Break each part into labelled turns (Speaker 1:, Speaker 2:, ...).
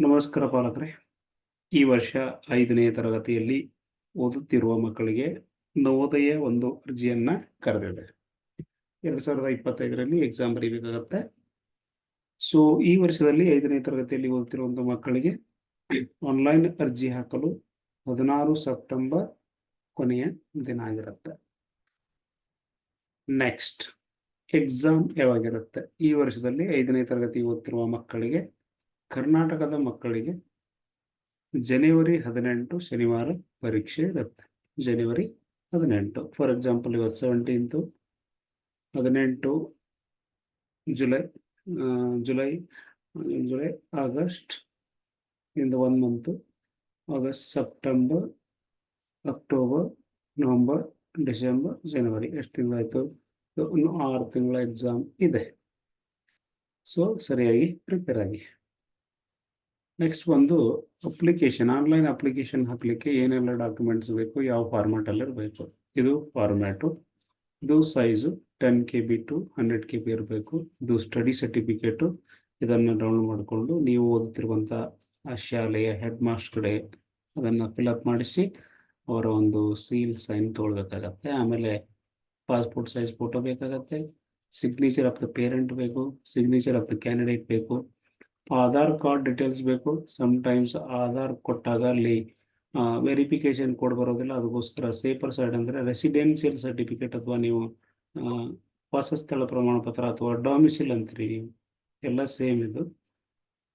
Speaker 1: ನಮಸ್ಕಾರ ಪಾಲಕರೇ. ಈ ವರ್ಷ ಐದನೇ ತರಗತಿಯಲ್ಲಿ ಓದುತ್ತಿರುವ ಮಕ್ಕಳಿಗೆ ನವೋದಯ ಒಂದು ಅರ್ಜಿಯನ್ನ ಕರೆದಿದೆ. ಎರಡ್ ಸಾವಿರದ ಇಪ್ಪತ್ತೈದರಲ್ಲಿ ಎಕ್ಸಾಮ್ ಬರೀಬೇಕಾಗತ್ತೆ. ಸೊ ಈ ವರ್ಷದಲ್ಲಿ ಐದನೇ ತರಗತಿಯಲ್ಲಿ ಓದುತ್ತಿರುವಂತಹ ಮಕ್ಕಳಿಗೆ ಆನ್ಲೈನ್ ಅರ್ಜಿ ಹಾಕಲು ಹದಿನಾರು ಸೆಪ್ಟೆಂಬರ್ ಕೊನೆಯ ದಿನ ಆಗಿರುತ್ತೆ. ನೆಕ್ಸ್ಟ್ ಎಕ್ಸಾಮ್ ಯಾವಾಗಿರುತ್ತೆ? ಈ ವರ್ಷದಲ್ಲಿ ಐದನೇ ತರಗತಿ ಓದ್ತಿರುವ ಮಕ್ಕಳಿಗೆ ಕರ್ನಾಟಕದ ಮಕ್ಕಳಿಗೆ ಜನವರಿ ಹದಿನೆಂಟು ಶನಿವಾರ ಪರೀಕ್ಷೆ ಇರುತ್ತೆ. ಜನವರಿ ಹದಿನೆಂಟು. ಫಾರ್ ಎಕ್ಸಾಂಪಲ್ ಇವತ್ತು ಸೆವೆಂಟೀನ್ತು ಹದಿನೆಂಟು ಜುಲೈ ಜುಲೈ ಜುಲೈ, ಆಗಸ್ಟ್, ಇಂದ one month August, September, October, November, December, ಜನವರಿ. ಎಷ್ಟು ತಿಂಗಳಾಯಿತು? ಇನ್ನು ಆರು ತಿಂಗಳ ಎಕ್ಸಾಮ್ ಇದೆ. ಸೊ ಸರಿಯಾಗಿ ಪ್ರಿಪೇರ್ ಆಗಿ. ನೆಕ್ಸ್ಟ್ ಒಂದು ಅಪ್ಲಿಕೇಶನ್ ಆನ್ಲೈನ್ ಅಪ್ಲಿಕೇಶನ್ ಹಾಕ್ಲಿಕ್ಕೆ ಏನೆಲ್ಲ ಡಾಕ್ಯುಮೆಂಟ್ಸ್ ಬೇಕು, ಯಾವ ಫಾರ್ಮ್ಯಾಟ್ ಅಲ್ಲಿ ಇರಬೇಕು. ಇದು ಫಾರ್ಮ್ಯಾಟು ಇದು size ten K B to hundred K B ಇರಬೇಕು. ಇದು ಸ್ಟಡಿ ಸರ್ಟಿಫಿಕೇಟು ಇದನ್ನು ಡೌನ್ಲೋಡ್ ಮಾಡಿಕೊಂಡು ನೀವು ಓದುತ್ತಿರುವಂಥ ಶಾಲೆಯ ಹೆಡ್ ಮಾಸ್ಟರ್ ಕಡೆ ಅದನ್ನು ಫಿಲಪ್ ಮಾಡಿಸಿ, ಅವರ ಒಂದು ಸೀಲ್ ಸೈನ್ ತೊಗೊಳ್ಬೇಕಾಗತ್ತೆ. ಆಮೇಲೆ ಪಾಸ್ಪೋರ್ಟ್ ಸೈಜ್ ಫೋಟೋ ಬೇಕಾಗತ್ತೆ. ಸಿಗ್ನೇಚರ್ ಆಫ್ ದ ಪೇರೆಂಟ್ ಬೇಕು ಸಿಗ್ನೇಚರ್ ಆಫ್ ದ ಕ್ಯಾಂಡಿಡೇಟ್ ಬೇಕು. ಆಧಾರ್ ಕಾರ್ಡ್ ಡೀಟೇಲ್ಸ್ ಬೇಕು. ಟೈಮ್ಸ್ ಆಧಾರ್ ಕೊಟ್ಟಾಗ ಅಲ್ಲಿ ವೆರಿಫಿಕೇಶನ್ ಕೋಡ್ ಬರೋದಿಲ್ಲ. ಅದಕ್ಕೋಸ್ಕರ ಸೇಫರ್ ಸೈಡ್ ಅಂದರೆ ರೆಸಿಡೆನ್ಷಿಯಲ್ ಸರ್ಟಿಫಿಕೇಟ್ ಅಥವಾ ನೀವು ವಾಸಸ್ಥಳ ಪ್ರಮಾಣ ಪತ್ರ ಅಥವಾ ಡಾಮಿಸಿಲ್ ಅಂತೀರಿ ಎಲ್ಲ ಸೇಮ್ ಇದು.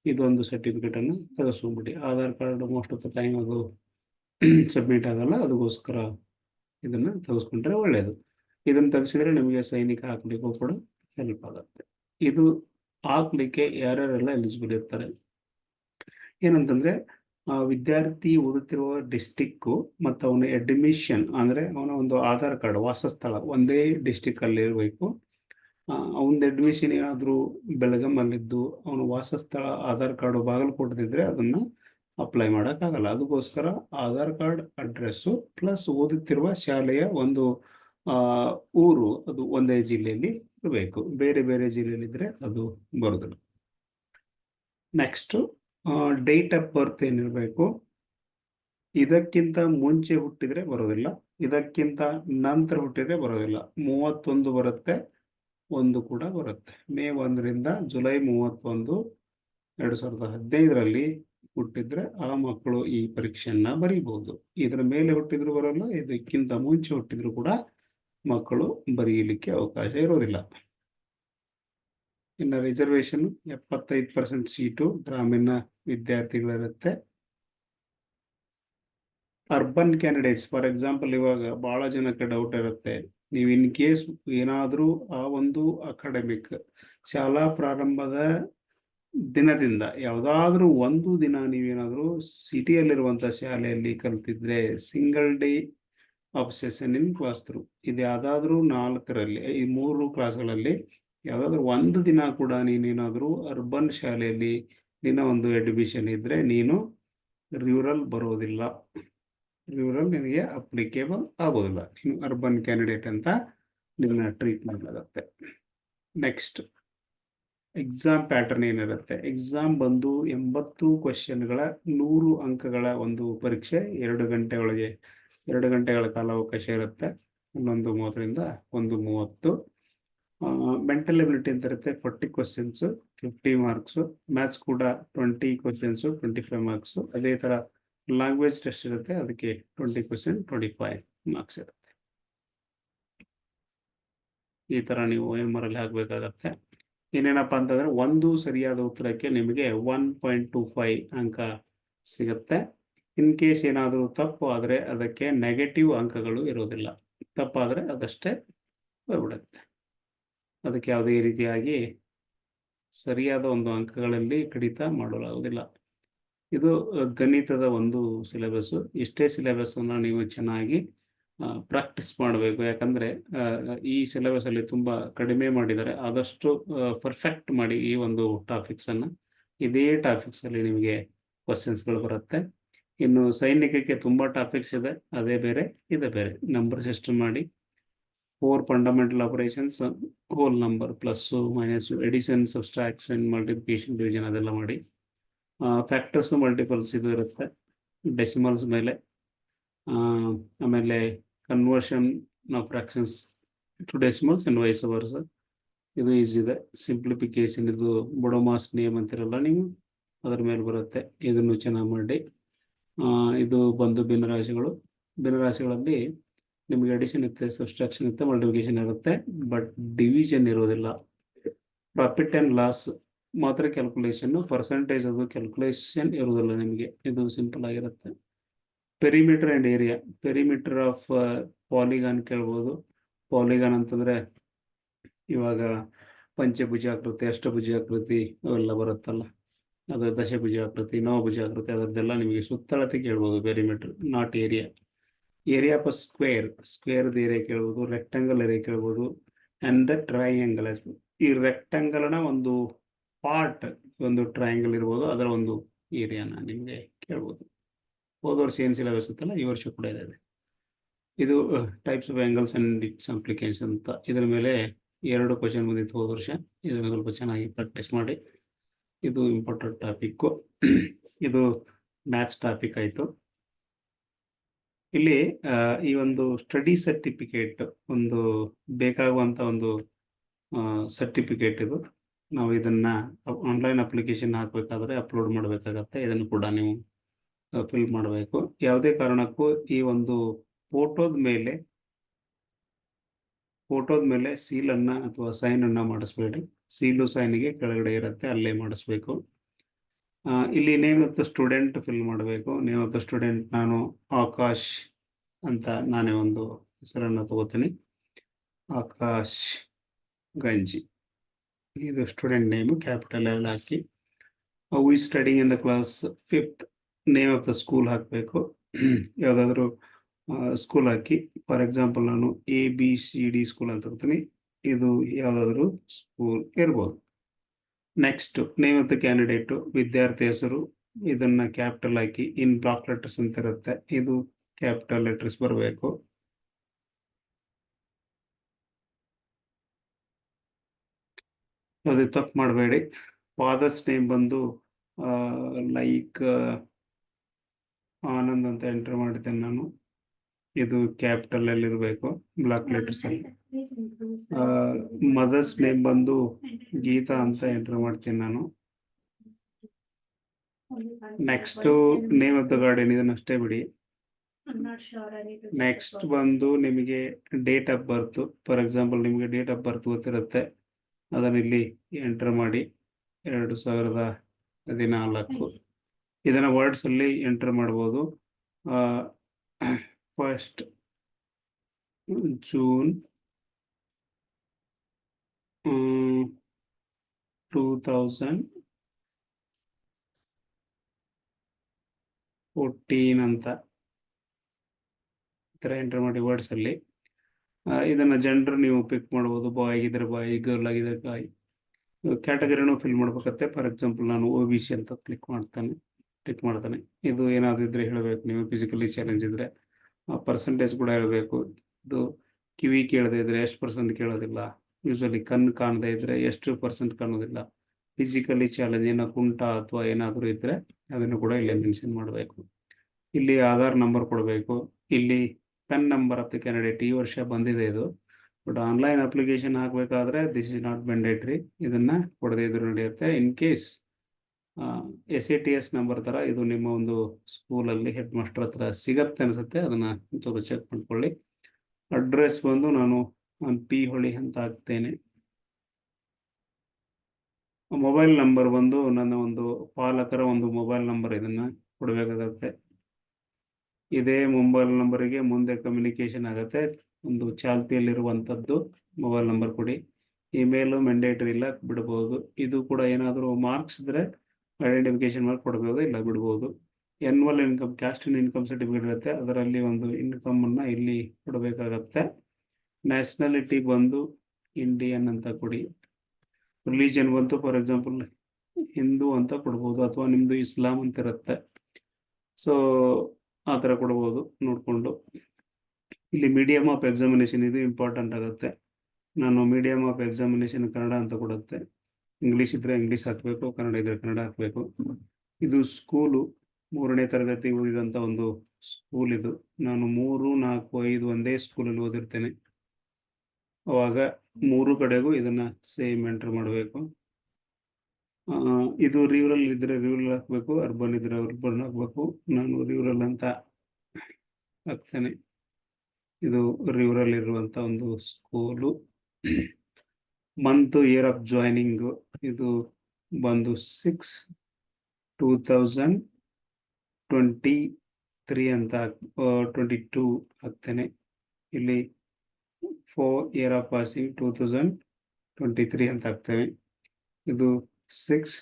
Speaker 1: ಇದೊಂದು ಸರ್ಟಿಫಿಕೇಟ್ ಅನ್ನು ತೆಗೆಸ್ಕೊಂಡ್ಬಿಡಿ. Aadhaar card most of the time ಅದು ಸಬ್ಮಿಟ್ ಆಗಲ್ಲ. ಅದಕ್ಕೋಸ್ಕರ ಇದನ್ನ ತೆಗೆಸ್ಕೊಂಡ್ರೆ ಒಳ್ಳೆಯದು ಇದನ್ನು ತೆಗೆಸಿದ್ರೆ ನಿಮಗೆ ಸೈನಿಕ ಹಾಕ್ಲಿಕ್ಕೂ ಕೂಡ ಹೆಲ್ಪ್ ಆಗುತ್ತೆ. ಇದು ಹಾಕ್ಲಿಕ್ಕೆ ಯಾರ್ಯಾರೆಲ್ಲ ಎಲಿಜಿಬಲ್ ಇರ್ತಾರೆ. ಏನಂತಂದ್ರೆ ವಿದ್ಯಾರ್ಥಿ ಓದುತ್ತಿರುವ ಡಿಸ್ಟಿಕ್ಕು ಮತ್ತು ಅವನ ಅಡ್ಮಿಷನ್ ಅಂದರೆ ಅವನ ಒಂದು ಆಧಾರ್ ಕಾರ್ಡ್, ವಾಸಸ್ಥಳ ಒಂದೇ ಡಿಸ್ಟಿಕ್ಕಲ್ಲಿ ಇರಬೇಕು ಅವನದು ಅಡ್ಮಿಷನ್ ಏನಾದರೂ ಬೆಳಗಮ್ಮಲ್ಲಿದ್ದು ಅವನ ವಾಸಸ್ಥಳ ಆಧಾರ್ ಕಾರ್ಡು ಬಾಗಲಕೋಟದಿದ್ರೆ ಅದನ್ನ ಅಪ್ಲೈ ಮಾಡೋಕ್ಕಾಗಲ್ಲ. ಅದಕ್ಕೋಸ್ಕರ ಆಧಾರ್ ಕಾರ್ಡ್ ಅಡ್ರೆಸ್ಸು ಪ್ಲಸ್ ಓದುತ್ತಿರುವ ಶಾಲೆಯ ಒಂದು ಊರು, ಅದು ಒಂದೇ ಜಿಲ್ಲೆಯಲ್ಲಿ ಇರಬೇಕು ಬೇರೆ ಬೇರೆ ಜಿಲ್ಲೆಯಲ್ಲಿದ್ದರೆ ಅದು ಬರೋದಿಲ್ಲ ನೆಕ್ಸ್ಟ್ ಡೇಟ್ ಆಫ್ ಬರ್ತ್ ಏನಿರಬೇಕು? ಇದಕ್ಕಿಂತ ಮುಂಚೆ ಹುಟ್ಟಿದ್ರೆ ಬರೋದಿಲ್ಲ. ಇದಕ್ಕಿಂತ ನಂತರ ಹುಟ್ಟಿದ್ರೆ ಬರೋದಿಲ್ಲ. ಮೂವತ್ತೊಂದು ಬರುತ್ತೆ, ಒಂದು ಕೂಡ ಬರುತ್ತೆ. ಮೇ ಒಂದರಿಂದ ಜುಲೈ ಮೂವತ್ತೊಂದು, ಎರಡು ಸಾವಿರದ ಹದಿನೈದರಲ್ಲಿ ಹುಟ್ಟಿದ್ರೆ ಆ ಮಕ್ಕಳು ಈ ಪರೀಕ್ಷೆಯನ್ನ ಬರೀಬಹುದು. ಇದರ ಮೇಲೆ ಹುಟ್ಟಿದ್ರು ಬರೋಲ್ಲ, ಇದಕ್ಕಿಂತ ಮುಂಚೆ ಹುಟ್ಟಿದ್ರು ಕೂಡ ಮಕ್ಕಳು ಬರೆಯಲಿಕ್ಕೆ ಅವಕಾಶ ಇರೋದಿಲ್ಲ ಇನ್ನು ರಿಸರ್ವೇಷನ್ ಎಪ್ಪತ್ತೈದು ಪರ್ಸೆಂಟ್ ಸೀಟು ಗ್ರಾಮೀಣ ವಿದ್ಯಾರ್ಥಿಗಳಿರುತ್ತೆ. ಅರ್ಬನ್ ಕ್ಯಾಂಡಿಡೇಟ್ಸ್ ಫಾರ್ ಎಕ್ಸಾಂಪಲ್ ಇವಾಗ ಭಾಳ ಜನಕ್ಕೆ ಡೌಟ್ ಇರುತ್ತೆ. ನೀವು ಇನ್ ಕೇಸ್ ಏನಾದರೂ ಆ ಒಂದು ಅಕಾಡೆಮಿಕ್ ಶಾಲಾ ಪ್ರಾರಂಭದ ದಿನದಿಂದ ಯಾವುದಾದ್ರೂ ಒಂದು ದಿನ ನೀವೇನಾದರೂ ಸಿಟಿಯಲ್ಲಿರುವಂಥ ಶಾಲೆಯಲ್ಲಿ ಕಲ್ತಿದ್ರೆ single day of session in class through ಇದು ಯಾವುದಾದ್ರೂ ನಾಲ್ಕರಲ್ಲಿ ಈ ಮೂರು ಕ್ಲಾಸ್ಗಳಲ್ಲಿ ಯಾವುದಾದ್ರೂ ಒಂದು ದಿನ ಕೂಡ ನೀನೇನಾದರೂ ಅರ್ಬನ್ ಶಾಲೆಯಲ್ಲಿ ನಿನ್ನ ಒಂದು ಅಡ್ಮಿಷನ್ ಇದ್ದರೆ ನೀನು ರೂರಲ್ ಬರೋದಿಲ್ಲ. ರೂರಲ್ ನಿನಗೆ ಅಪ್ಲಿಕೇಬಲ್ ಆಗೋದಿಲ್ಲ. ನೀನು ಅರ್ಬನ್ ಕ್ಯಾಂಡಿಡೇಟ್ ಅಂತ ನಿನ್ನ ಟ್ರೀಟ್ ಮಾಡಲಾಗತ್ತೆ. ನೆಕ್ಸ್ಟ್ ಎಕ್ಸಾಮ್ ಪ್ಯಾಟರ್ನ್ ಏನಿರುತ್ತೆ? ಎಕ್ಸಾಮ್ ಬಂದು ಎಂಬತ್ತು ಕ್ವಶನ್ಗಳ ನೂರು ಅಂಕಗಳ ಒಂದು ಪರೀಕ್ಷೆ ಎರಡು ಗಂಟೆ ಒಳಗೆ ಎರಡು ಗಂಟೆಗಳ ಕಾಲ ಅವಕಾಶ ಇರುತ್ತೆ. ಹನ್ನೊಂದು ಮೂವತ್ತರಿಂದ ಒಂದು ಮೂವತ್ತು. ಮೆಂಟಲ್ ಎಬಿಲಿಟಿ ಅಂತ ಇರುತ್ತೆ forty questions fifty marks maths ಕೂಡ twenty questions twenty five marks ಅದೇ ತರ ಲ್ಯಾಂಗ್ವೇಜ್ ಟೆಸ್ಟ್ ಇರುತ್ತೆ, ಅದಕ್ಕೆ twenty question twenty five marks ಇರುತ್ತೆ. ಈ ತರ ನೀವು ಎಂ ಅಲ್ಲಿ ಹಾಕ್ಬೇಕಾಗತ್ತೆ. ಇನ್ನೇನಪ್ಪ ಅಂತಂದ್ರೆ ಒಂದು ಸರಿಯಾದ ಉತ್ತರಕ್ಕೆ ನಿಮಗೆ ಒನ್ ಪಾಯಿಂಟ್ ಟೂ ಫೈವ್ ಅಂಕ ಸಿಗುತ್ತೆ. ಇನ್ ಕೇಸ್ ಏನಾದರೂ ತಪ್ಪು ಆದರೆ ಅದಕ್ಕೆ ನೆಗೆಟಿವ್ ಅಂಕಗಳು ಇರೋದಿಲ್ಲ ತಪ್ಪಾದರೆ ಅದಷ್ಟೇ ಬರ್ಬಿಡುತ್ತೆ ಅದಕ್ಕೆ ಯಾವುದೇ ರೀತಿಯಾಗಿ ಸರಿಯಾದ ಒಂದು ಅಂಕಗಳಲ್ಲಿ ಕಡಿತ ಮಾಡಲಾಗುವುದಿಲ್ಲ. ಇದು ಗಣಿತದ ಒಂದು ಸಿಲೆಬಸ್ಸು ಇಷ್ಟೇ ಸಿಲೆಬಸ್ಸನ್ನು ನೀವು ಚೆನ್ನಾಗಿ ಪ್ರಾಕ್ಟೀಸ್ ಮಾಡಬೇಕು. ಯಾಕಂದರೆ ಈ ಸಿಲೆಬಸ್ಸಲ್ಲಿ ತುಂಬ ಕಡಿಮೆ ಮಾಡಿದರೆ ಆದಷ್ಟು ಪರ್ಫೆಕ್ಟ್ ಮಾಡಿ ಈ ಒಂದು ಟಾಪಿಕ್ಸನ್ನು ಇದೇ ಟಾಪಿಕ್ಸಲ್ಲಿ ನಿಮಗೆ ಕ್ವಶನ್ಸ್ಗಳು ಬರುತ್ತೆ. ಇನ್ನು ಸೈನಿಕಕ್ಕೆ ತುಂಬ ಟಾಪಿಕ್ಸ್ ಇದೆ. ಅದೇ ಬೇರೆ, ಇದೆ ಬೇರೆ. ನಂಬರ್ ಸಿಸ್ಟಮ್ ಮಾಡಿ. Four fundamental operations whole number plus minus addition subtraction multiplication division ಅದೆಲ್ಲ ಮಾಡಿ. ಫ್ಯಾಕ್ಟರ್ಸ್ ಮಲ್ಟಿಪಲ್ಸ್ ಇದು ಇರುತ್ತೆ. ಡೆಸಿಮಲ್ಸ್ ಮೇಲೆ. ಆಮೇಲೆ conversion of fractions to decimals and vice versa ಇದು ಈಸಿ ಇದೆ. ಸಿಂಪ್ಲಿಫಿಕೇಶನ್ ಇದು ಬಡೋಮಾಸ್ ನಿಯಮ ಅಂತಿರಲ್ಲ ನೀವು? ಅದ್ರ ಮೇಲೆ ಬರುತ್ತೆ. ಇದನ್ನು ಚೆನ್ನಾಗಿ ಮಾಡಿ. ಇದು ಬಂದು ಭಿನ್ನರಾಶಿಗಳು. ಭಿನ್ನರಾಶಿಗಳಲ್ಲಿ ನಿಮಗೆ ಅಡಿಷನ್ ಇರುತ್ತೆ ಸಬ್ಸ್ಟ್ರಾಕ್ಷನ್ ಇರುತ್ತೆ ಮಲ್ಟಿಫಿಕೇಶನ್ ಇರುತ್ತೆ. ಬಟ್ ಡಿವಿಷನ್ ಇರೋದಿಲ್ಲ. ಪ್ರಾಫಿಟ್ ಆ್ಯಂಡ್ ಲಾಸ್ ಮಾತ್ರ ಕ್ಯಾಲ್ಕುಲೇಷನ್ ಪರ್ಸೆಂಟೇಜ್ ಅದು ಕ್ಯಾಲ್ಕುಲೇಷನ್ ಇರೋದಿಲ್ಲ ನಿಮಗೆ. ಇದು ಸಿಂಪಲ್ ಆಗಿರುತ್ತೆ. Perimeter and area perimeter of polygon ಕೇಳ್ಬೋದು. ಪಾಲಿಗಾನ್ ಅಂತಂದ್ರೆ ಇವಾಗ ಪಂಚಭುಜಾಕೃತಿ, ಅಷ್ಟಭುಜಾಕೃತಿ ಅವೆಲ್ಲ ಬರುತ್ತಲ್ಲ. ಅದು ದಶಭುಜಾಕೃತಿ ನವಭುಜಾಕೃತಿ ಅದರದ್ದೆಲ್ಲ ನಿಮಗೆ ಸುತ್ತಳತೆ ಕೇಳ್ಬೋದು perimeter not area area of square square area ಕೇಳ್ಬೋದು ರೆಕ್ಟಾಂಗಲ್ ಏರಿಯಾ ಕೇಳ್ಬೋದು ಅಂಡ್ ದ ಟ್ರಯಾಂಗಲ್ ಈ ರೆಕ್ಟಾಂಗಲ್ನ ಒಂದು ಪಾರ್ಟ್ ಒಂದು ಟ್ರಯಾಂಗಲ್ ಇರ್ಬೋದು, ಅದರ ಒಂದು ಏರಿಯಾನ ನಿಮಗೆ ಕೇಳ್ಬೋದು. ಹೋದ ವರ್ಷ ಏನು ಸಿಲೆಬಸ್ ಇತ್ತಲ್ಲ, ಈ ವರ್ಷ ಕೂಡ ಇದೆ. ಇದು types of angles and its application ಅಂತ. ಇದ್ರ ಮೇಲೆ ಎರಡು ಕ್ವಶನ್ ಬಂದಿತ್ತು ಹೋದ ವರ್ಷ. ಇದನ್ನು ಸ್ವಲ್ಪ ಚೆನ್ನಾಗಿ ಪ್ರಾಕ್ಟೀಸ್ ಮಾಡಿ. ಇದು ಇಂಪಾರ್ಟೆಂಟ್ ಟಾಪಿಕ್ಕು ಇದು ಮ್ಯಾಥ್ಸ್ ಟಾಪಿಕ್ ಆಯಿತು. ಇಲ್ಲಿ ಈ ಒಂದು ಸ್ಟಡಿ ಸರ್ಟಿಫಿಕೇಟ್ ಒಂದು ಬೇಕಾಗುವಂತ ಒಂದು ಸರ್ಟಿಫಿಕೇಟ್ ಇದು. ನಾವು ಇದನ್ನ ಆನ್ಲೈನ್ ಅಪ್ಲಿಕೇಶನ್ ಹಾಕಬೇಕಾದ್ರೆ ಅಪ್ಲೋಡ್ ಮಾಡಬೇಕಾಗತ್ತೆ. ಇದನ್ನು ಕೂಡ ನೀವು ಫಿಲ್ ಮಾಡಬೇಕು. ಯಾವುದೇ ಕಾರಣಕ್ಕೂ ಈ ಒಂದು ಫೋಟೋದ ಮೇಲೆ ಫೋಟೋದ ಮೇಲೆ ಸೀಲನ್ನು ಅಥವಾ ಸೈನ್ ಅನ್ನ ಮಾಡಿಸ್ಬೇಡಿ. ಸೀಲು ಸೈನ್ಗೆ ಕೆಳಗಡೆ ಇರುತ್ತೆ, ಅಲ್ಲೇ ಮಾಡಿಸ್ಬೇಕು. ಇಲ್ಲಿ name of the student fill ಮಾಡಬೇಕು. ನೇಮ್ ಆಫ್ ದ ಸ್ಟೂಡೆಂಟ್ ನಾನು ಆಕಾಶ್ ಅಂತ ನಾನೇ ಒಂದು ಹೆಸರನ್ನು ತಗೋತೀನಿ. ಆಕಾಶ್ ಗಂಜಿ. ಇದು ಸ್ಟೂಡೆಂಟ್ ನೇಮು, ಕ್ಯಾಪಿಟಲ್ ಎಲ್ಲ ಹಾಕಿ. We studying in the class fifth name of the school ಹಾಕಬೇಕು. ಯಾವುದಾದ್ರೂ ಸ್ಕೂಲ್ ಹಾಕಿ. ಫಾರ್ ಎಕ್ಸಾಂಪಲ್ ನಾನು A B C D school ಅಂತ ತಗೋತೀನಿ. ಇದು ಯಾವುದಾದ್ರೂ ಸ್ಕೂಲ್ ಇರ್ಬೋದು. Next name of the candidate ವಿದ್ಯಾರ್ಥಿ ಹೆಸರು, ಇದನ್ನ ಕ್ಯಾಪಿಟಲ್ ಹಾಕಿ ಇನ್ ಬ್ಲಾಕ್ ಲೆಟರ್ಸ್ ಅಂತ ಇರುತ್ತೆ. ಇದು ಕ್ಯಾಪಿಟಲ್ ಲೆಟರ್ಸ್ ಬರಬೇಕು. ಅದೇ ತಪ್ಪು ಮಾಡಬೇಡಿ. ಫಾದರ್ಸ್ ನೇಮ್ ಬಂದು ಲೈಕ್ ಆನಂದ್ ಅಂತ ಎಂಟರ್ ಮಾಡಿದ್ದೇನೆ ನಾನು. ಇದು ಕ್ಯಾಪಿಟಲ್ ಅಲ್ಲಿ ಇರಬೇಕು ಬ್ಲಾಕ್ ಲೆಟರ್ಸ್ ಅಲ್ಲಿ. ಮದರ್ಸ್ ನೇಮ್ ಬಂದು ಗೀತಾ ಅಂತ ಎಂಟರ್ ಮಾಡ್ತೀನಿ ನಾನು. Next name of the guardian ಇದನ್ನ ಅಷ್ಟೇ ಬಿಡಿ. ನೆಕ್ಸ್ಟ್ ಬಂದು ನಿಮಗೆ date of birth for example ನಿಮಗೆ ಡೇಟ್ ಆಫ್ ಬರ್ತ್ ಗೊತ್ತಿರುತ್ತೆ. ಅದನ್ನ ಇಲ್ಲಿ ಎಂಟರ್ ಮಾಡಿ. ಎರಡು ಸಾವಿರದ ಹದಿನಾಲ್ಕು. ಇದನ್ನ ವರ್ಡ್ಸ್ ಅಲ್ಲಿ ಎಂಟರ್ ಮಾಡ್ಬೋದು. First June two thousand fourteen ಅಂತ. ಈ ಥರ ಎಂಟರ್ ಮಾಡಿ ವರ್ಡ್ಸ್ ಅಲ್ಲಿ. ಆ, ಇದನ್ನ ಜೆಂಡರ್ ನೀವು ಪಿಕ್ ಮಾಡ್ಬೋದು. ಬಾಯ್ ಆಗಿದ್ರೆ ಬಾಯ್ ಗರ್ಲ್ ಆಗಿದ್ರೆ ಬಾಯ್ ಕ್ಯಾಟಗರಿನೂ ಫಿಲ್ ಮಾಡ್ಬೇಕತ್ತೆ. ಫಾರ್ ಎಕ್ಸಾಂಪಲ್ ನಾನು ಒ ಬಿ ಸಿ ಅಂತ ಕ್ಲಿಕ್ ಮಾಡ್ತಾನೆ ಕ್ಲಿಕ್ ಮಾಡ್ತಾನೆ. ಇದು ಏನಾದ್ರು ಇದ್ರೆ ಹೇಳಬೇಕು ನೀವು ಫಿಸಿಕಲಿ ಚಾಲೆಂಜ್ ಇದ್ರೆ. ಪರ್ಸೆಂಟೇಜ್ ಕೂಡ ಹೇಳಬೇಕು ಇದು ಕಿವಿ ಕೇಳದೇ ಇದ್ರೆ ಎಷ್ಟು ಪರ್ಸೆಂಟ್ ಕೇಳೋದಿಲ್ಲ. ಯೂಶಲಿ ಕಣ್ಣು ಕಾಣದೇ ಇದ್ರೆ ಎಷ್ಟು ಪರ್ಸೆಂಟ್ ಕಾಣೋದಿಲ್ಲ. ಫಿಸಿಕಲಿ ಚಾಲೆಂಜ್ ಏನೋ ಕುಂಟ ಅಥವಾ ಏನಾದರೂ ಇದ್ರೆ ಅದನ್ನು ಕೂಡ ಇಲ್ಲಿ ಮೆನ್ಷನ್ ಮಾಡಬೇಕು. ಇಲ್ಲಿ ಆಧಾರ್ ನಂಬರ್ ಕೊಡಬೇಕು. ಇಲ್ಲಿ PEN number of the candidate ಈ ವರ್ಷ ಬಂದಿದೆ ಇದು. ಬಟ್ ಆನ್ಲೈನ್ ಅಪ್ಲಿಕೇಶನ್ ಹಾಕಬೇಕಾದ್ರೆ ದಿಸ್ ಇಸ್ ನಾಟ್ ಮ್ಯಾಂಡೇಟ್ರಿ ಇದನ್ನ ಕೊಡದೇ ಇದ್ರು ನಡೆಯುತ್ತೆ in case S A T S number ತರ ಇದು ನಿಮ್ಮ ಒಂದು ಸ್ಕೂಲಲ್ಲಿ ಹೆಡ್ ಮಾಸ್ಟರ್ ಹತ್ರ ಸಿಗತ್ತೆ ಅನ್ಸುತ್ತೆ. ಅದನ್ನ ಒಂಚೂರು ಚೆಕ್ ಮಾಡ್ಕೊಳ್ಳಿ. ಅಡ್ರೆಸ್ ಬಂದು ನಾನು ಪಿ ಹೊಳಿ ಅಂತ ಹಾಕ್ತೇನೆ. ಮೊಬೈಲ್ ನಂಬರ್ ಬಂದು ನನ್ನ ಒಂದು ಪಾಲಕರ ಒಂದು ಮೊಬೈಲ್ ನಂಬರ್ ಇದನ್ನ ಕೊಡಬೇಕಾಗತ್ತೆ. ಇದೇ ಮೊಬೈಲ್ ನಂಬರಿಗೆ ಮುಂದೆ ಕಮ್ಯುನಿಕೇಶನ್ ಆಗತ್ತೆ. ಒಂದು ಚಾಲ್ತಿಯಲ್ಲಿರುವಂಥದ್ದು ಮೊಬೈಲ್ ನಂಬರ್ ಕೊಡಿ. ಇಮೇಲು ಮ್ಯಾಂಡೇಟರಿ ಇಲ್ಲ, ಬಿಡ್ಬೋದು. ಇದು ಕೂಡ ಏನಾದರೂ ಮಾರ್ಕ್ಸ್ ಇದ್ರೆ ಐಡೆಂಟಿಫಿಕೇಶನ್ ಮಾಡಿ ಕೊಡ್ಬೋದು ಇಲ್ಲ ಬಿಡ್ಬೋದು. Annual income caste income certificate ಇರುತ್ತೆ. ಅದರಲ್ಲಿ ಒಂದು ಇನ್ಕಮ್ ಅನ್ನ ಇಲ್ಲಿ ಕೊಡಬೇಕಾಗತ್ತೆ. ನ್ಯಾಷನಾಲಿಟಿ ಬಂದು ಇಂಡಿಯನ್ ಅಂತ ಕೊಡಿ. ರಿಲಿಜನ್ ಬಂತು ಫಾರ್ ಎಕ್ಸಾಂಪಲ್ ಹಿಂದೂ ಅಂತ ಕೊಡ್ಬೋದು ಅಥವಾ ನಿಮ್ಮದು ಇಸ್ಲಾಂ ಅಂತ ಇರುತ್ತೆ. ಸೊ ಆ ಥರ ಕೊಡ್ಬೋದು ನೋಡಿಕೊಂಡು. ಇಲ್ಲಿ ಮೀಡಿಯಮ್ ಆಫ್ ಎಕ್ಸಾಮಿನೇಷನ್ ಇದು ಇಂಪಾರ್ಟೆಂಟ್ ಆಗುತ್ತೆ. ನಾನು ಮೀಡಿಯಮ್ ಆಫ್ ಎಕ್ಸಾಮಿನೇಷನ್ ಕನ್ನಡ ಅಂತ ಕೊಡುತ್ತೆ. ಇಂಗ್ಲೀಷ್ ಇದ್ರೆ ಇಂಗ್ಲೀಷ್ ಹಾಕಬೇಕು, ಕನ್ನಡ ಇದ್ರೆ ಕನ್ನಡ ಹಾಕಬೇಕು. ಇದು ಸ್ಕೂಲು ಮೂರನೇ ತರಗತಿ ಓದಿದಂಥ ಒಂದು ಸ್ಕೂಲ್ ಇದು. ನಾನು ಮೂರು, ನಾಲ್ಕು, ಐದು ಒಂದೇ ಸ್ಕೂಲಲ್ಲಿ ಓದಿರ್ತೇನೆ. ಅವಾಗ ಮೂರು ಕಡೆಗೂ ಇದನ್ನ ಸೇಮ್ ಎಂಟರ್ ಮಾಡಬೇಕು. ಇದು ರೂರಲ್ ಇದ್ರೆ ರೂರಲ್ ಹಾಕ್ಬೇಕು ಅರ್ಬನ್ ಇದ್ರೆ ಅರ್ಬನ್ ಹಾಕ್ಬೇಕು. ನಾನು ರೂರಲ್ ಅಂತ ಹಾಕ್ತೇನೆ. ಇದು ರೂರಲ್ ಇರುವಂತ ಒಂದು school month year of joining ಇದು ಬಂದು six two thousand twenty three ಅಂತ ಟ್ವೆಂಟಿ ಟೂ ಆಗ್ತೇನೆ. ಇಲ್ಲಿ four year of passing two thousand twenty three ಅಂತ ಆಗ್ತೇನೆ ಇದು ಸಿಕ್ಸ್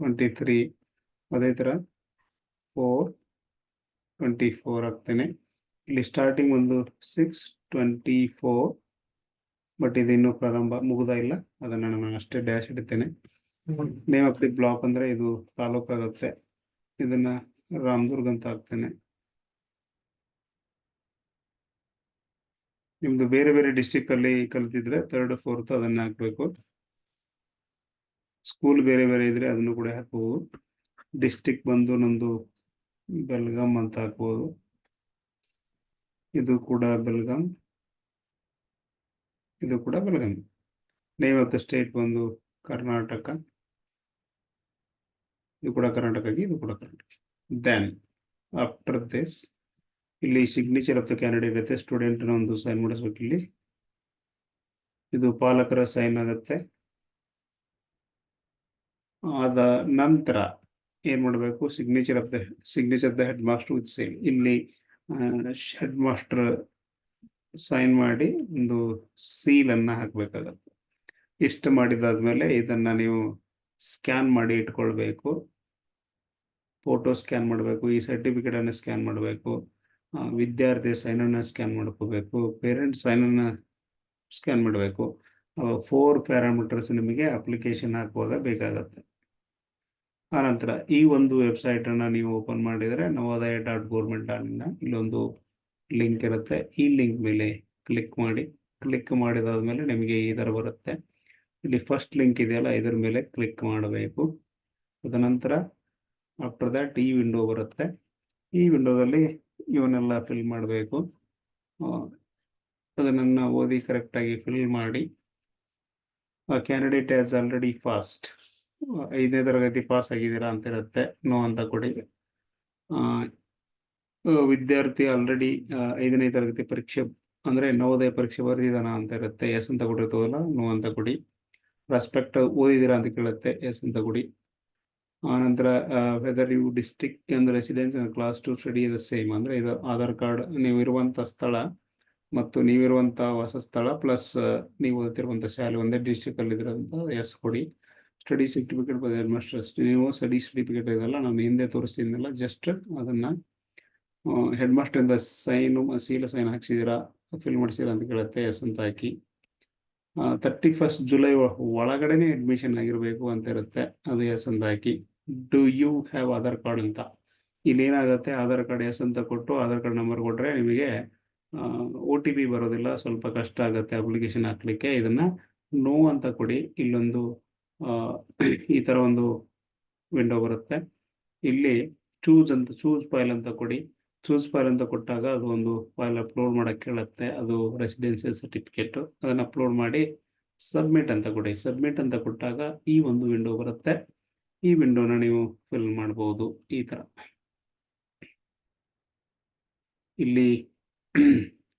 Speaker 1: ಟ್ವೆಂಟಿ ತ್ರೀ ಅದೇ ಥರ ಫೋರ್ ಟ್ವೆಂಟಿ ಫೋರ್ ಆಗ್ತೇನೆ. ಇಲ್ಲಿ ಸ್ಟಾರ್ಟಿಂಗ್ ಒಂದು ಸಿಕ್ಸ್ ಟ್ವೆಂಟಿ ಫೋರ್ ಬಟ್ ಇದು ಇನ್ನೂ ಪ್ರಾರಂಭ ಮುಗ್ದ ಇಲ್ಲ. ಅದನ್ನು ನಾನು ಅಷ್ಟೇ ಡ್ಯಾಶ್ ಇಡ್ತೇನೆ. ನೇಮ್ ಆಫ್ ದಿ ಬ್ಲಾಕ್ ಅಂದ್ರೆ ಇದು ತಾಲೂಕ್ ಆಗುತ್ತೆ. ಇದನ್ನ ರಾಮದುರ್ಗ್ ಅಂತ ಹಾಕ್ತೇನೆ. ನಿಮ್ದು ಬೇರೆ ಬೇರೆ ಡಿಸ್ಟಿಕ್ ಅಲ್ಲಿ ಕಲಿತಿದ್ರೆ ಥರ್ಡ್ ಫೋರ್ತ್ ಅದನ್ನ ಹಾಕ್ಬೇಕು. ಸ್ಕೂಲ್ ಬೇರೆ ಬೇರೆ ಇದ್ರೆ ಅದನ್ನು ಕೂಡ ಹಾಕಬಹುದು ಡಿಸ್ಟಿಕ್ ಬಂದು ನಂದು ಬೆಲ್ಗಾಮ್ ಅಂತ ಹಾಕ್ಬೋದು. ಇದು ಕೂಡ ಬೆಲ್ಗಾಂ. ಇದು ಕೂಡ Belgaum name of the state ಬಂದು ಕರ್ನಾಟಕ. ಇದು ಕೂಡ ಕರ್ನಾಟಕಕ್ಕೆ, ಇದು ಕೂಡ ಕರ್ನಾಟಕ ದೆನ್ ಆಫ್ಟರ್ ದಿಸ್ ಇಲ್ಲಿ ಸಿಗ್ನೇಚರ್ ಆಫ್ ದ ಕ್ಯಾಂಡಿಡೇಟ್ ಇರುತ್ತೆ. ಸ್ಟೂಡೆಂಟ್ನ ಒಂದು ಸೈನ್ ಮಾಡಿಸ್ಬೇಕು ಇಲ್ಲಿ. ಇದು ಪಾಲಕರ ಸೈನ್ ಆಗುತ್ತೆ. ಆದ ನಂತರ ಏನ್ ಮಾಡಬೇಕು? Signature of the signature of the headmaster with same ಇಲ್ಲಿ ಹೆಡ್ ಮಾಸ್ಟರ್ ಸೈನ್ ಮಾಡಿ ಒಂದು ಸೀಲ್ ಹಾಕಬೇಕಾಗತ್ತೆ. ಇಷ್ಟು ಮಾಡಿದಾದ್ಮೇಲೆ ಇದನ್ನ ನೀವು ಸ್ಕ್ಯಾನ್ ಮಾಡಿ ಇಟ್ಕೊಳ್ಬೇಕು. ಫೋಟೋ ಸ್ಕ್ಯಾನ್ ಮಾಡಬೇಕು, ಈ ಸರ್ಟಿಫಿಕೇಟ್ ಅನ್ನ ಸ್ಕ್ಯಾನ್ ಮಾಡಬೇಕು ವಿದ್ಯಾರ್ಥಿ ಸೈನ್ ಅನ್ನ ಸ್ಕ್ಯಾನ್ ಮಾಡ್ಕೋಬೇಕು ಪೇರೆಂಟ್ ಸೈನ್ ಅನ್ನ ಸ್ಕ್ಯಾನ್ ಮಾಡಬೇಕು. ಫೋರ್ ಪ್ಯಾರಾಮೀಟರ್ಸ್ ನಿಮಗೆ ಅಪ್ಲಿಕೇಶನ್ ಹಾಕುವಾಗ ಬೇಕಾಗತ್ತೆ. ಆನಂತರ ಈ ಒಂದು ವೆಬ್ಸೈಟ್ ಅನ್ನ ನೀವು ಓಪನ್ ಮಾಡಿದರೆ ನವೋದಯ ಡಾಟ್ ಗೌರ್ಮೆಂಟ್ ಇಲ್ಲೊಂದು ಲಿಂಕ್ ಇರುತ್ತೆ. ಈ ಲಿಂಕ್ ಮೇಲೆ ಕ್ಲಿಕ್ ಮಾಡಿ ಕ್ಲಿಕ್ ಮಾಡಿದಾದ್ಮೇಲೆ ನಿಮಗೆ ಈ ಥರ ಬರುತ್ತೆ. ಇಲ್ಲಿ ಫಸ್ಟ್ ಲಿಂಕ್ ಇದೆಯಲ್ಲ, ಇದರ ಮೇಲೆ ಕ್ಲಿಕ್ ಮಾಡಬೇಕು. ಅದನಂತರ ಆಫ್ಟರ್ ದ್ಯಾಟ್ ಈ ವಿಂಡೋ ಬರುತ್ತೆ. ಈ ವಿಂಡೋದಲ್ಲಿ ಇವನ್ನೆಲ್ಲ ಫಿಲ್ ಮಾಡಬೇಕು. ಅದನ್ನು ಓದಿ ಕರೆಕ್ಟಾಗಿ ಫಿಲ್ ಮಾಡಿ. ಕ್ಯಾಂಡಿಡೇಟ್ ಆ್ಯಸ್ ಆಲ್ರೆಡಿ ಫಾಸ್ಟ್ ಐದನೇ ತರಗತಿ ಪಾಸ್ ಆಗಿದ್ದೀರಾ ಅಂತ ಇರುತ್ತೆ ನೋ ಅಂತ ಕೊಡಿ. ವಿದ್ಯಾರ್ಥಿ ಆಲ್ರೆಡಿ ಐದನೇ ತರಗತಿ ಪರೀಕ್ಷೆ, ಅಂದ್ರೆ ನವೋದಯ ಪರೀಕ್ಷೆ ಬರೆದಿದ್ದಾನ ಅಂತ ಇರುತ್ತೆ. ಎಸ್ ಅಂತ ಕೊಟ್ಟಿರ್ತದಲ್ಲ ನೋ ಅಂತ ಕೊಡಿ ರೆಸ್ಪೆಕ್ಟ್ ಓದಿದ್ದೀರಾ ಅಂತ ಕೇಳುತ್ತೆ ಎಸ್ ಅಂತ ಕೊಡಿ ಆನಂತರ ವೆದರ್ ಯು ಡಿಸ್ಟಿಕ್ ಅಂದ್ರೆ residence class to study the same ಅಂದ್ರೆ ಇದು ಆಧಾರ್ ಕಾರ್ಡ್, ನೀವು ಇರುವಂತ ಸ್ಥಳ ಮತ್ತು ನೀವಿರುವಂತ ವಾಸಸ್ಥಳ ಪ್ಲಸ್ ನೀವು ಓದುತ್ತಿರುವಂಥ ಶಾಲೆ ಒಂದೇ ಡಿಸ್ಟಿಕ್ ಅಲ್ಲಿ ಇದ್ರಂತ ಎಸ್ ಕೊಡಿ ಸ್ಟಡಿ ಸರ್ಟಿಫಿಕೇಟ್ ಬೈ ಅಷ್ಟೇ ನೀವು ಸ್ಟಡಿ ಸರ್ಟಿಫಿಕೇಟ್ ಇದೆಲ್ಲ ನಾನು ಹಿಂದೆ ತೋರಿಸಿದ್ನಲ್ಲ ಜಸ್ಟ್ ಅದನ್ನ ಹೆಡ್ ಮಾಸ್ಟರ್ ಇಂದ ಸೈನು, ಸೀಲ ಸೈನ್ ಹಾಕ್ಸಿದ್ದೀರಾ ಫಿಲ್ ಮಾಡಿಸಿರ ಅಂತ ಕೇಳುತ್ತೆ ಎಸ್ ಅಂತ ಹಾಕಿ ತರ್ಟಿ ಫಸ್ಟ್ ಜುಲೈ ಒಳಗಡೆನೆ ಅಡ್ಮಿಷನ್ ಆಗಿರಬೇಕು ಅಂತ ಇರುತ್ತೆ ಅದು ಎಸ್ ಅಂತ ಹಾಕಿ do you have Aadhaar card ಅಂತ? ಇಲ್ಲಿ ಏನಾಗುತ್ತೆ ಆಧಾರ್ ಕಾರ್ಡ್ ಎಸ್ ಅಂತ ಕೊಟ್ಟು ಆಧಾರ್ ಕಾರ್ಡ್ ನಂಬರ್ ಕೊಟ್ಟರೆ ನಿಮಗೆ ಒ ಟಿ ಪಿ ಬರೋದಿಲ್ಲ, ಸ್ವಲ್ಪ ಕಷ್ಟ ಆಗುತ್ತೆ ಅಪ್ಲಿಕೇಶನ್ ಹಾಕ್ಲಿಕ್ಕೆ. ಇದನ್ನ ನೋ ಅಂತ ಕೊಡಿ. ಇಲ್ಲೊಂದು ಈ ತರ ಒಂದು ವಿಂಡೋ ಬರುತ್ತೆ. ಇಲ್ಲಿ ಚೂಸ್ ಅಂತ ಚೂಸ್ ಫೈಲ್ ಅಂತ ಕೊಡಿ. ಚೂಸ್ ಫೈಲ್ ಅಂತ ಕೊಟ್ಟಾಗ ಅದು ಒಂದು ಫೈಲ್ ಅಪ್ಲೋಡ್ ಮಾಡಕ್ ಕೇಳುತ್ತೆ. ಅದು ರೆಸಿಡೆನ್ಸಿಯಲ್ ಸರ್ಟಿಫಿಕೇಟ್ ಅದನ್ನ ಅಪ್ಲೋಡ್ ಮಾಡಿ ಸಬ್ಮಿಟ್ ಅಂತ ಕೊಡಿ. ಸಬ್ಮಿಟ್ ಅಂತ ಕೊಟ್ಟಾಗ ಈ ಒಂದು ವಿಂಡೋ ಬರುತ್ತೆ. ಈ ವಿಂಡೋನ ನೀವು ಫಿಲ್ ಮಾಡಬಹುದು ಈ ತರ. ಇಲ್ಲಿ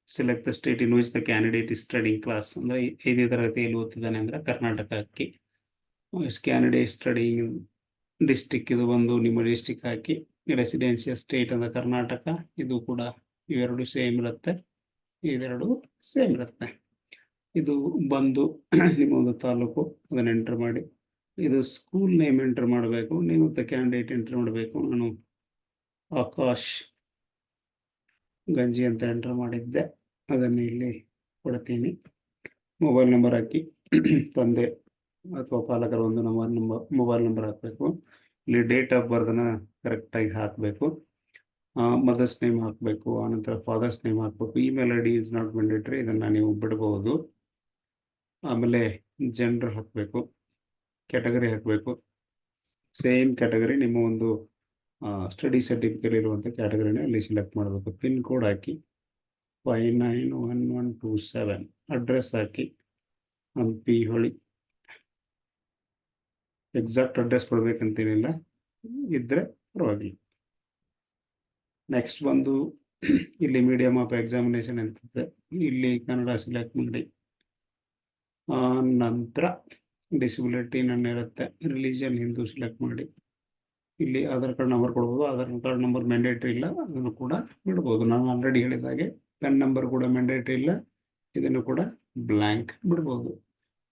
Speaker 1: select the state in which the candidate is studying class ಅಂದ್ರೆ ಐದನೇ ತರಗತಿಯಲ್ಲಿ ಓದ್ತಿದ್ದಾನೆ ಅಂದ್ರೆ ಕರ್ನಾಟಕಕ್ಕೆ ಕ್ಯಾಂಡಿಡೇಟ್ ಸ್ಟಡಿಂಗ್ ಡಿಸ್ಟಿಕ್ ಇದು ಬಂದು ನಿಮ್ಮ ಡಿಸ್ಟಿಕ್ ಹಾಕಿ. ರೆಸಿಡೆನ್ಸಿಯಲ್ ಸ್ಟೇಟ್ ಅಂದ್ರೆ ಕರ್ನಾಟಕ, ಇದು ಕೂಡ ಇವೆರಡು ಸೇಮ್ ಇರುತ್ತೆ. ಇವೆರಡು ಸೇಮ್ ಇರುತ್ತೆ. ಇದು ಬಂದು ನಿಮ್ಮ ಒಂದು ತಾಲೂಕು, ಅದನ್ನ ಎಂಟರ್ ಮಾಡಿ. ಇದು ಸ್ಕೂಲ್ ನೇಮ್ ಎಂಟರ್ ಮಾಡಬೇಕು, ನೀವು ದ ಕ್ಯಾಂಡಿಡೇಟ್ ಎಂಟರ್ ಮಾಡಬೇಕು. ನಾನು ಆಕಾಶ್ ಗಂಜಿ ಅಂತ ಎಂಟರ್ ಮಾಡಿದ್ದೆ. ಅದನ್ನು ಇಲ್ಲಿ ಕೊಡ್ತೀನಿ. ಮೊಬೈಲ್ ನಂಬರ್ ಹಾಕಿ, ತಂದೆ ಅಥವಾ ಪಾಲಕರ ಒಂದು ನಂಬರ್ ನಂಬರ್ ಮೊಬೈಲ್ ನಂಬರ್ ಹಾಕಬೇಕು. ಇಲ್ಲಿ ಡೇಟ್ ಆಫ್ ಬರ್ತ್ನ ಕರೆಕ್ಟಾಗಿ ಹಾಕಬೇಕು. ಮದರ್ಸ್ ನೇಮ್ ಹಾಕಬೇಕು ಆನಂತರ ಫಾದರ್ಸ್ ನೇಮ್ ಹಾಕಬೇಕು. Email I D is not mandatory ಇದನ್ನು ನೀವು ಬಿಡಬಹುದು ಆಮೇಲೆ ಜೆಂಡರ್ ಹಾಕಬೇಕು ಕ್ಯಾಟಗರಿ ಹಾಕಬೇಕು. ಸೇಮ್ ಕ್ಯಾಟಗರಿ ನಿಮ್ಮ ಒಂದು ಸ್ಟಡಿ ಸರ್ಟಿಫಿಕೇಟ್ ಇರುವಂಥ ಕ್ಯಾಟಗರಿನ ಅಲ್ಲಿ ಸೆಲೆಕ್ಟ್ ಮಾಡಬೇಕು. ಪಿನ್ ಕೋಡ್ ಹಾಕಿ five nine one one two seven address ಹಾಕಿ ಹಂಪಿ ಹೊಳಿ ಎಕ್ಸಾಕ್ಟ್ ಅಡ್ರೆಸ್ ಕೊಡ್ಬೇಕಂತೇನಿಲ್ಲ ಇದ್ರೆ ಪರವಾಗಿಲ್ಲ. ನೆಕ್ಸ್ಟ್ ಬಂದು ಇಲ್ಲಿ ಮೀಡಿಯಮ್ ಆಫ್ ಎಕ್ಸಾಮಿನೇಷನ್ ಅಂತಿದೆ ಇಲ್ಲಿ ಕನ್ನಡ ಸೆಲೆಕ್ಟ್ ಮಾಡಿ. ನಂತರ ಡಿಸಬಿಲಿಟಿ ನನ್ನ ಇರುತ್ತೆ. ರಿಲಿಜನ್ ಹಿಂದೂ ಸೆಲೆಕ್ಟ್ ಮಾಡಿ. ಇಲ್ಲಿ ಆಧಾರ್ ಕಾರ್ಡ್ ನಂಬರ್ ಕೊಡ್ಬೋದು. ಆಧಾರ್ ಕಾರ್ಡ್ ನಂಬರ್ ಮ್ಯಾಂಡೇಟ್ರಿ ಇಲ್ಲ. ಅದನ್ನು ಕೂಡ ಬಿಡ್ಬೋದು. ನಾನು ಆಲ್ರೆಡಿ ಹೇಳಿದಾಗೆ ಪೆನ್ ನಂಬರ್ ಕೂಡ ಮ್ಯಾಂಡೇಟ್ರಿ ಇಲ್ಲ. ಇದನ್ನು ಕೂಡ ಬ್ಲ್ಯಾಂಕ್ ಬಿಡ್ಬೋದು.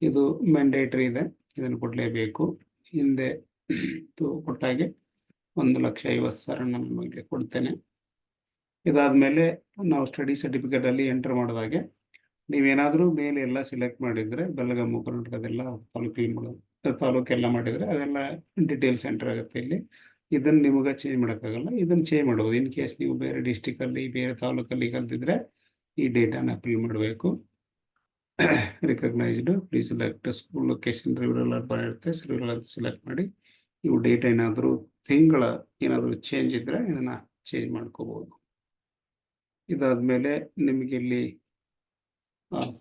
Speaker 1: ಇದು ಮ್ಯಾಂಡೇಟ್ರಿ ಇದೆ. ಇದನ್ನು ಕೊಡಲೇಬೇಕು. ಹಿಂದೆ ಕೊಟ್ಟಾಗೆ ಒಂದು ಲಕ್ಷ ಐವತ್ತು ಸಾವಿರ ನಿಮಗೆ ಕೊಡ್ತೇನೆ. ಇದಾದ್ಮೇಲೆ ನಾವು ಸ್ಟಡಿ ಸರ್ಟಿಫಿಕೇಟ್ ಅಲ್ಲಿ ಎಂಟರ್ ಮಾಡಿದಾಗೆ ನೀವೇನಾದರೂ ಮೇಲೆ ಎಲ್ಲ ಸೆಲೆಕ್ಟ್ ಮಾಡಿದ್ರೆ ಬೆಳಗಾಮು ಕರ್ನಾಟಕದೆಲ್ಲ ಮಾಡೋದು ತಾಲೂಕೆಲ್ಲ ಮಾಡಿದರೆ ಅದೆಲ್ಲ ಡೀಟೇಲ್ಸ್ ಎಂಟರ್ ಆಗುತ್ತೆ ಇಲ್ಲಿ. ಇದನ್ನು ನಿಮಗೆ ಚೇಂಜ್ ಮಾಡೋಕ್ಕಾಗಲ್ಲ, ಇದನ್ನು ಚೇಂಜ್ ಮಾಡ್ಬೋದು. ಇನ್ ಕೇಸ್ ನೀವು ಬೇರೆ ಡಿಸ್ಟಿಕಲ್ಲಿ ಬೇರೆ ತಾಲೂಕಲ್ಲಿ ಕಲ್ತಿದ್ರೆ ಈ ಡೇಟಾನ ಫಿಲ್ ಮಾಡಬೇಕು. Recognised please select school location rural urban ಇರುತ್ತೆ ಸೆಲೆಕ್ಟ್ ಮಾಡಿ. ನೀವು ಡೇಟ್ ಏನಾದರೂ ತಿಂಗಳ ಏನಾದರೂ ಚೇಂಜ್ ಇದ್ದರೆ ಇದನ್ನ ಚೇಂಜ್ ಮಾಡ್ಕೋಬಹುದು ಇದಾದ್ಮೇಲೆ ನಿಮಗೆ ಇಲ್ಲಿ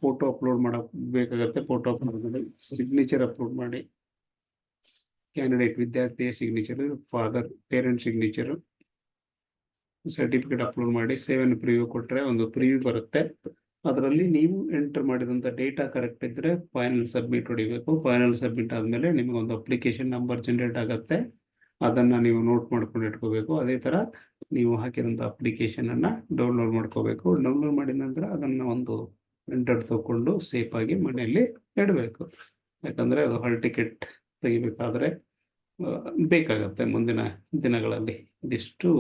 Speaker 1: ಫೋಟೋ ಅಪ್ಲೋಡ್ ಮಾಡಬೇಕಾಗತ್ತೆ ಫೋಟೋ ಅಪ್ಲೋಡ್ ಮಾಡಿ ಸಿಗ್ನೇಚರ್ ಅಪ್ಲೋಡ್ ಮಾಡಿ. ಕ್ಯಾಂಡಿಡೇಟ್ ವಿದ್ಯಾರ್ಥಿಯ signature father parent signature certificate upload ಮಾಡಿ ಸೇವೆನ್ ಪ್ರಿವ್ಯೂ ಕೊಟ್ಟರೆ ಒಂದು ಪ್ರಿವ್ಯೂ ಬರುತ್ತೆ. ಅದರಲ್ಲಿ ನೀವು ಎಂಟರ್ ಮಾಡಿದಂಥ ಡೇಟಾ ಕರೆಕ್ಟ್ ಇದ್ದರೆ ಫೈನಲ್ ಸಬ್ಮಿಟ್ ಹೊಡಿಬೇಕು. ಫೈನಲ್ ಸಬ್ಮಿಟ್ ಆದಮೇಲೆ ನಿಮಗೆ ಒಂದು ಅಪ್ಲಿಕೇಶನ್ ನಂಬರ್ ಜನರೇಟ್ ಆಗುತ್ತೆ. ಅದನ್ನು ನೀವು ನೋಟ್ ಮಾಡ್ಕೊಂಡು ಇಟ್ಕೋಬೇಕು. ಅದೇ ಥರ ನೀವು ಹಾಕಿದಂಥ ಅಪ್ಲಿಕೇಶನನ್ನು ಡೌನ್ಲೋಡ್ ಮಾಡ್ಕೋಬೇಕು. ಡೌನ್ಲೋಡ್ ಮಾಡಿದ ನಂತರ ಅದನ್ನು ಒಂದು ಪ್ರಿಂಟೌಟ್ ತಗೊಂಡು ಸೇಫಾಗಿ ಮನೆಯಲ್ಲಿ ಇಡಬೇಕು. ಯಾಕಂದರೆ ಅದು ಹಾಲ್ ಟಿಕೆಟ್ ತೆಗಿಬೇಕಾದ್ರೆ ಬೇಕಾಗತ್ತೆ ಮುಂದಿನ ದಿನಗಳಲ್ಲಿ. ಇದಿಷ್ಟು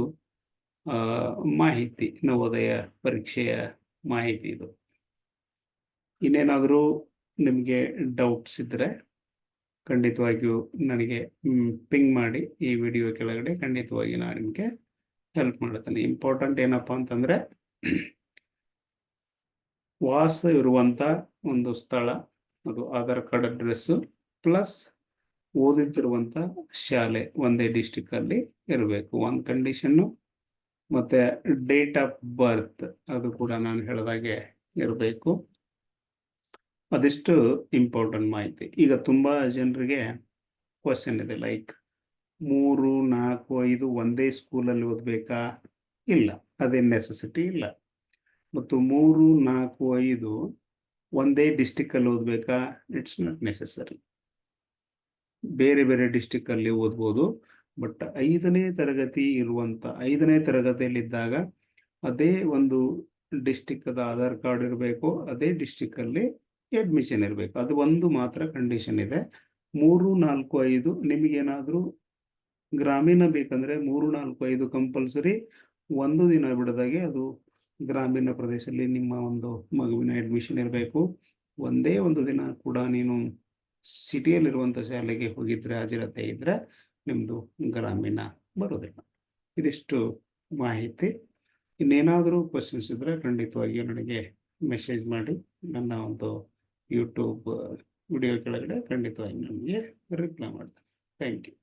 Speaker 1: ಮಾಹಿತಿ ನವೋದಯ ಪರೀಕ್ಷೆಯ ಮಾಹಿತಿ ಇದು. ಇನ್ನೇನಾದರೂ ನಿಮಗೆ ಡೌಟ್ಸ್ ಇದ್ದರೆ ಖಂಡಿತವಾಗಿಯೂ ನನಗೆ ಪಿಂಗ್ ಮಾಡಿ ಈ ವಿಡಿಯೋ ಕೆಳಗಡೆ ಖಂಡಿತವಾಗಿ ನಾನು ನಿಮಗೆ ಹೆಲ್ಪ್ ಮಾಡ್ತೇನೆ. ಇಂಪಾರ್ಟೆಂಟ್ ಏನಪ್ಪ ಅಂತಂದರೆ, ವಾಸ ಇರುವಂಥ ಒಂದು ಸ್ಥಳ, ಅದು ಆಧಾರ್ ಕಾರ್ಡ್ ಅಡ್ರೆಸ್ಸು ಪ್ಲಸ್ ಓದಿದ್ದಿರುವಂಥ ಶಾಲೆ ಒಂದೇ ಡಿಸ್ಟಿಕ್ಕಲ್ಲಿ ಇರಬೇಕು. ಒಂದು ಕಂಡೀಷನ್ನು ಮತ್ತೆ ಡೇಟ್ ಆಫ್ ಬರ್ತ್ ಅದು ಕೂಡ ನಾನು ಹೇಳಿದಾಗೆ ಇರಬೇಕು. ಅದೆಷ್ಟು ಇಂಪಾರ್ಟೆಂಟ್ ಮಾಹಿತಿ. ಈಗ ತುಂಬ ಜನರಿಗೆ ಕ್ವಶನ್ ಇದೆ ಲೈಕ್ ಮೂರು, ನಾಲ್ಕು, ಐದು ಒಂದೇ ಸ್ಕೂಲಲ್ಲಿ ಓದಬೇಕಾ? ಇಲ್ಲ. ಅದೇ ನೆಸೆಸಿಟಿ ಇಲ್ಲ. ಮತ್ತು ಮೂರು, ನಾಲ್ಕು, ಐದು ಒಂದೇ ಡಿಸ್ಟಿಕ್ಕಲ್ಲಿ ಓದಬೇಕಾ? ಇಟ್ಸ್ ನಾಟ್ ನೆಸೆಸರಿ ಬೇರೆ ಬೇರೆ ಡಿಸ್ಟಿಕ್ಕಲ್ಲಿ ಓದ್ಬೋದು. ಬಟ್ ಐದನೇ ತರಗತಿ ಇರುವಂತ, ಐದನೇ ತರಗತಿಯಲ್ಲಿದ್ದಾಗ ಅದೇ ಒಂದು ಡಿಸ್ಟಿಕ್ ಆಧಾರ್ ಕಾರ್ಡ್ ಇರಬೇಕು, ಅದೇ ಡಿಸ್ಟಿಕ್ ಅಲ್ಲಿ ಅಡ್ಮಿಷನ್ ಇರಬೇಕು. ಅದು ಒಂದು ಮಾತ್ರ ಕಂಡೀಷನ್ ಇದೆ. ಮೂರು, ನಾಲ್ಕು, ಐದು ನಿಮಗೇನಾದರೂ ಗ್ರಾಮೀಣ ಬೇಕಂದ್ರೆ ಮೂರು, ನಾಲ್ಕು, ಐದು ಕಂಪಲ್ಸರಿ ಒಂದು ದಿನ ಬಿಡದಾಗೆ ಅದು ಗ್ರಾಮೀಣ ಪ್ರದೇಶದಲ್ಲಿ ನಿಮ್ಮ ಒಂದು ಮಗುವಿನ ಅಡ್ಮಿಷನ್ ಇರಬೇಕು. ಒಂದೇ ಒಂದು ದಿನ ಕೂಡ ನೀನು ಸಿಟಿಯಲ್ಲಿರುವಂಥ ಶಾಲೆಗೆ ಹೋಗಿದ್ರೆ ಹಾಜರತೆ ಇದ್ರೆ ನಿಮ್ಮದು ಗ್ರಾಮೀಣ ಬರೋದಿಲ್ಲ. ಇದಿಷ್ಟು ಮಾಹಿತಿ. ಇನ್ನೇನಾದರೂ ಕ್ವಶನ್ಸ್ ಇದ್ದರೆ ಖಂಡಿತವಾಗಿಯೂ ನನಗೆ ಮೆಸೇಜ್ ಮಾಡಿ. ನನ್ನ ಒಂದು ಯೂಟ್ಯೂಬ್ ವಿಡಿಯೋ ಕೆಳಗಡೆ ಖಂಡಿತವಾಗಿ ನನಗೆ ರಿಪ್ಲೈ ಮಾಡ್ತೇನೆ. Thank you